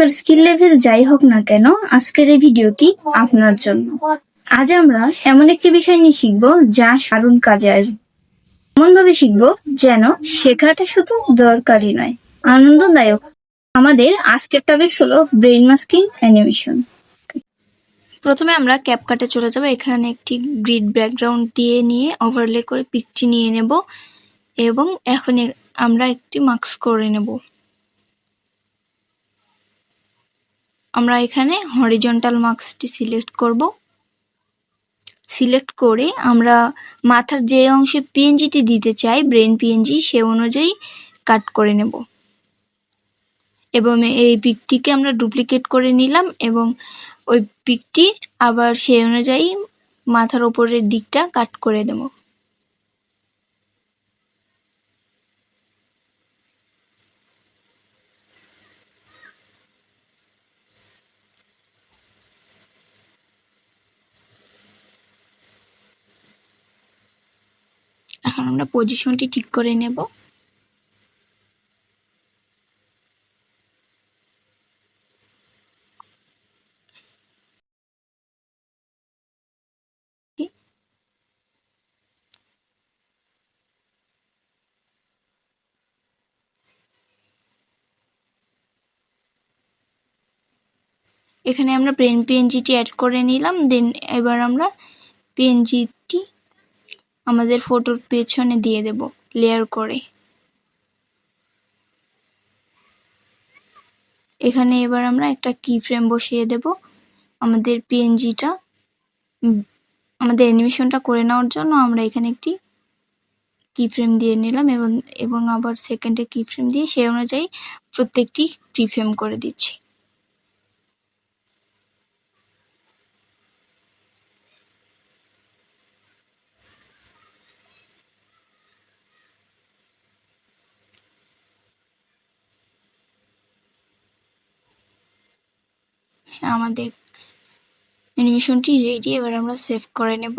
আপনার skill level যাই হোক না কেন, আজকের এই ভিডিওটি আপনার জন্য। আজ আমরা এমন একটি বিষয় নিয়ে শিখব যা সারুন কাজে আসবে এমন ভাবে শিখব যেন শেখাটা শুধু দরকারই নয়, আনন্দদায়ক। আমাদের আজকের টপিক হলো ব্রেইন মাস্কিং অ্যানিমেশন প্রথমে আমরা ক্যাপকাটে চলে যাব, এখানে একটি গ্রিড ব্যাকগ্রাউন্ড দিয়ে নিয়ে ওভারলে করে পিকটি নিয়ে নেব এবং এখন আমরা একটি মাস্ক করে নেব। আমরা এখানে হরিজন্টাল মার্কসটি সিলেক্ট করব। সিলেক্ট করে আমরা মাথার যে অংশে পিএনজিটি দিতে চাই ব্রেন পিএনজি সে অনুযায়ী কাট করে নেব। এবং এই পিকটিকে আমরা ডুপ্লিকেট করে নিলাম এবং ওই পিকটি আবার সে অনুযায়ী মাথার ওপরের দিকটা কাট করে দেব। এখন আমরা পজিশনটি ঠিক করে নেব। এখানে আমরা ব্রেন পিএনজিটি অ্যাড করে নিলাম দেন এবার আমরা পিএনজিটি আমাদের ফটোর পেছনে দিয়ে দেব লেয়ার করে। এখানে এবার আমরা একটা কি ফ্রেম বসিয়ে দেব। আমাদের পিএনজিটা আমাদের অ্যানিমেশনটা করে নেওয়ার জন্য আমরা এখানে একটি কি ফ্রেম দিয়ে নিলাম এবং এবং আবার সেকেন্ডে কি ফ্রেম দিয়ে সেই অনুযায়ী প্রত্যেকটি কি ফ্রেম করে দিচ্ছি। আমাদের অ্যানিমেশনটি রেডি এবার আমরা সেভ করে নেব।